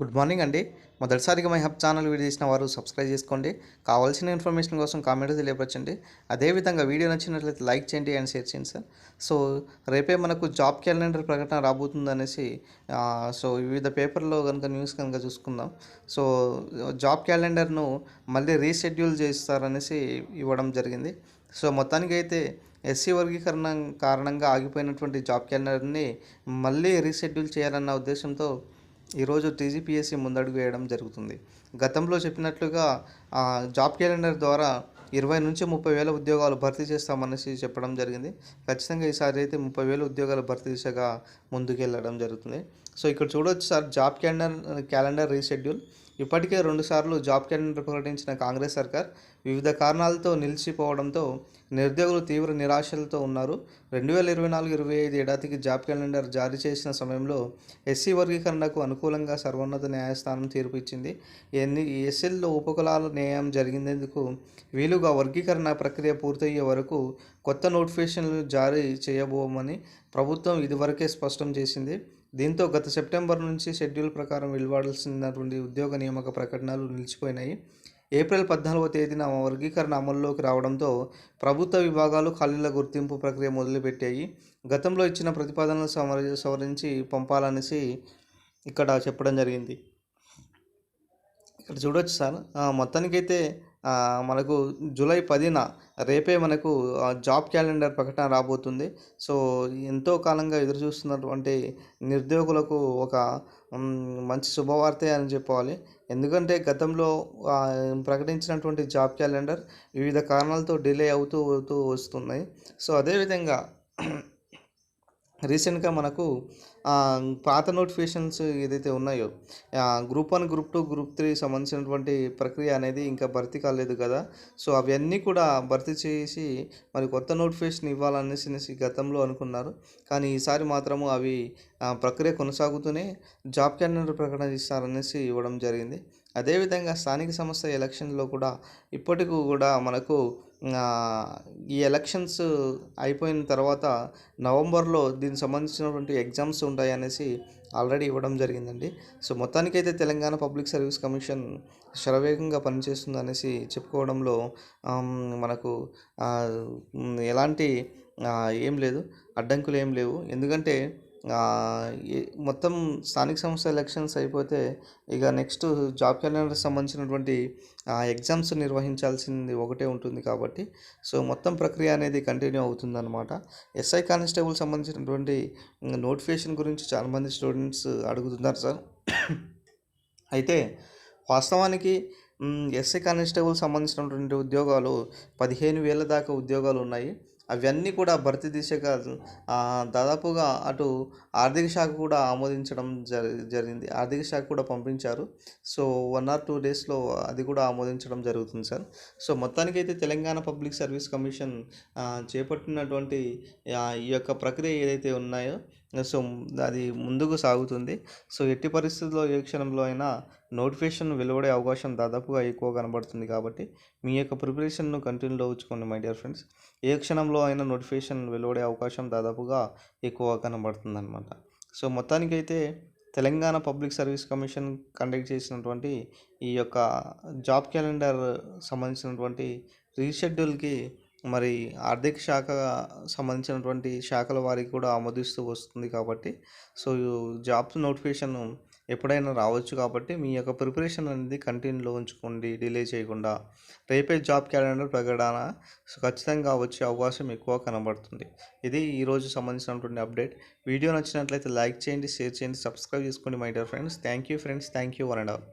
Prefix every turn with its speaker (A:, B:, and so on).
A: Good morning అండి. మొదటిసారిగా my hub channel video చేసిన వారు సబ్స్క్రైబ్ చేసుకోండి. కావాల్సిన ఇన్ఫర్మేషన్ కోసం కామెంట్ తెలియపరచండి. అదేవిధంగా వీడియో నచ్చినట్లయితే లైక్ చేయండి అండ్ షేర్ చేయండి సార్. సో రేపే మనకు జాబ్ క్యాలెండర్ ప్రకటన రాబోతుంది అనేసి సో వివిధ పేపర్లో కనుక న్యూస్ కనుక చూసుకుందాం. సో జాబ్ క్యాలెండర్ను మళ్ళీ రీషెడ్యూల్ చేస్తారనేసి ఇవ్వడం జరిగింది. సో మొత్తానికి అయితే ఎస్సీ వర్గీకరణ కారణంగా ఆగిపోయినటువంటి జాబ్ క్యాలెండర్ని మళ్ళీ రీషెడ్యూల్ చేయాలన్న ఉద్దేశంతో ఈరోజు టీజీపీఎస్సీ ముందడుగు వేయడం జరుగుతుంది. గతంలో చెప్పినట్లుగా ఆ, జాబ్ క్యాలెండర్ ద్వారా ఇరవై నుంచి ముప్పై వేల ఉద్యోగాలు భర్తీ చేస్తామనేసి చెప్పడం జరిగింది. ఖచ్చితంగా ఈసారి అయితే ముప్పై వేల ఉద్యోగాలు భర్తీ దిశగా ముందుకెళ్ళడం జరుగుతుంది. సో ఇక్కడ చూడొచ్చు sir job calendar calendar reschedule. ఇప్పటికే రెండుసార్లు జాబ్ క్యాలెండర్ ప్రకటించిన కాంగ్రెస్ సర్కార్ వివిధ కారణాలతో నిలిచిపోవడంతో నిరుద్యోగులు తీవ్ర నిరాశలతో ఉన్నారు. రెండు వేల ఇరవై నాలుగు ఇరవై ఐదు ఏడాదికి జాబ్ క్యాలెండర్ జారీ చేసిన సమయంలో ఎస్సీ వర్గీకరణకు అనుకూలంగా సర్వోన్నత న్యాయస్థానం తీర్పు ఇచ్చింది. ఎన్ని ఎస్సీల్లో ఉపకులాల న్యాయం జరిగినందుకు వీలుగా వర్గీకరణ ప్రక్రియ పూర్తయ్యే వరకు కొత్త నోటిఫికేషన్లు జారీ చేయబోమని ప్రభుత్వం ఇదివరకే స్పష్టం చేసింది. దీంతో గత సెప్టెంబర్ నుంచి షెడ్యూల్ ప్రకారం వెలువడాల్సినటువంటి ఉద్యోగ నియామక ప్రకటనలు నిలిచిపోయినాయి. ఏప్రిల్ పద్నాలుగవ తేదీన వర్గీకరణ అమల్లోకి రావడంతో ప్రభుత్వ విభాగాలు ఖాళీల గుర్తింపు ప్రక్రియ మొదలుపెట్టాయి. గతంలో ఇచ్చిన ప్రతిపాదనలు సవర సవరించి పంపాలనేసి ఇక్కడ చెప్పడం జరిగింది. ఇక్కడ చూడొచ్చు సార్. మొత్తానికైతే మనకు జూలై పదిన రేపే మనకు ఆ, జాబ్ క్యాలెండర్ ప్రకటన రాబోతుంది. సో ఎంతో కాలంగా ఎదురు చూస్తున్నటువంటి నిరుద్యోగులకు ఒక మంచి శుభవార్తే అని చెప్పాలి. ఎందుకంటే గతంలో ప్రకటించినటువంటి జాబ్ క్యాలెండర్ వివిధ కారణాలతో డిలే అవుతూ అవుతూ వస్తున్నాయి. సో అదేవిధంగా రీసెంట్గా మనకు పాత నోటిఫికేషన్స్ ఏదైతే ఉన్నాయో group one group two group three సంబంధించినటువంటి ప్రక్రియ అనేది ఇంకా భర్తీ కాలేదు కదా. సో అవన్నీ కూడా భర్తీ చేసి మరి కొత్త నోటిఫికేషన్ ఇవ్వాలనేసి గతంలో అనుకున్నారు. కానీ ఈసారి మాత్రము అవి ప్రక్రియ కొనసాగుతూనే జాబ్ క్యాలెండర్ ప్రకటన ఇస్తారనేసి ఇవ్వడం జరిగింది. అదేవిధంగా స్థానిక సంస్థ ఎలక్షన్లో కూడా ఇప్పటికి కూడా మనకు ఈ ఎలక్షన్స్ అయిపోయిన తర్వాత నవంబర్లో దీనికి సంబంధించినటువంటి ఎగ్జామ్స్ ఉంటాయి అనేసి ఆల్రెడీ ఇవ్వడం జరిగిందండి. సో మొత్తానికైతే తెలంగాణ పబ్లిక్ సర్వీస్ కమిషన్ శరవేగంగా పనిచేస్తుంది అనేసి చెప్పుకోవడంలో మనకు ఎలాంటి ఏం లేదు అడ్డంకులు ఏం లేవు. ఎందుకంటే మొత్తం స్థానిక సంస్థ ఎలక్షన్స్ అయిపోతే ఇక నెక్స్ట్ జాబ్ క్యాలెండర్ సంబంధించినటువంటి ఎగ్జామ్స్ నిర్వహించాల్సింది ఒకటే ఉంటుంది కాబట్టి సో మొత్తం ప్రక్రియ అనేది కంటిన్యూ అవుతుందన్నమాట. ఎస్ఐ కానిస్టేబుల్ సంబంధించినటువంటి నోటిఫికేషన్ గురించి చాలామంది స్టూడెంట్స్ అడుగుతున్నారు సార్. అయితే వాస్తవానికి ఎస్ఐ కానిస్టేబుల్ సంబంధించినటువంటి ఉద్యోగాలు పదిహేను వేల దాకా ఉద్యోగాలు ఉన్నాయి. అవన్నీ కూడా భర్తీ దిశగా దాదాపుగా అటు ఆర్థిక శాఖ కూడా ఆమోదించడం జరి జరిగింది. ఆర్థిక శాఖ కూడా పంపించారు. సో వన్ ఆర్ టూ డేస్లో అది కూడా ఆమోదించడం జరుగుతుంది సార్. సో మొత్తానికి అయితే తెలంగాణ పబ్లిక్ సర్వీస్ కమిషన్ చేపట్టినటువంటి ఈ యొక్క ప్రక్రియ ఏదైతే ఉన్నాయో సో అది ముందుకు సాగుతుంది. సో ఎట్టి పరిస్థితుల్లో ఏ క్షణంలో అయినా నోటిఫికేషన్ వెలువడే అవకాశం దాదాపుగా ఎక్కువ కనబడుతుంది కాబట్టి మీ యొక్క ప్రిపరేషన్ను కంటిన్యూలో ఉంచుకోండి మై డియర్ ఫ్రెండ్స్. ఏ క్షణంలో అయినా నోటిఫికేషన్ వెలువడే అవకాశం దాదాపుగా ఎక్కువ కనబడుతుంది అనమాట సో మొత్తానికైతే Telangana public service commission conduct చేసినటువంటి ఈ యొక్క జాబ్ క్యాలెండర్ సంబంధించినటువంటి రీషెడ్యూల్కి మరి ఆర్థిక శాఖ సంబంధించినటువంటి శాఖల వారికి కూడా ఆమోదిస్తూ వస్తుంది కాబట్టి సో జాబ్ నోటిఫికేషన్ ఎప్పుడైనా రావచ్చు కాబట్టి మీ యొక్క ప్రిపరేషన్ అనేది కంటిన్యూలో ఉంచుకోండి డిలే చేయకుండా. రేపే జాబ్ క్యాలెండర్ ప్రకటన సో ఖచ్చితంగా వచ్చే అవకాశం ఎక్కువ కనబడుతుంది. ఇది ఈరోజు సంబంధించినటువంటి అప్డేట్. వీడియో నచ్చినట్లయితే లైక్ చేయండి షేర్ చేయండి సబ్స్క్రైబ్ చేసుకోండి my dear friends. Thank you friends. Thank you one and all.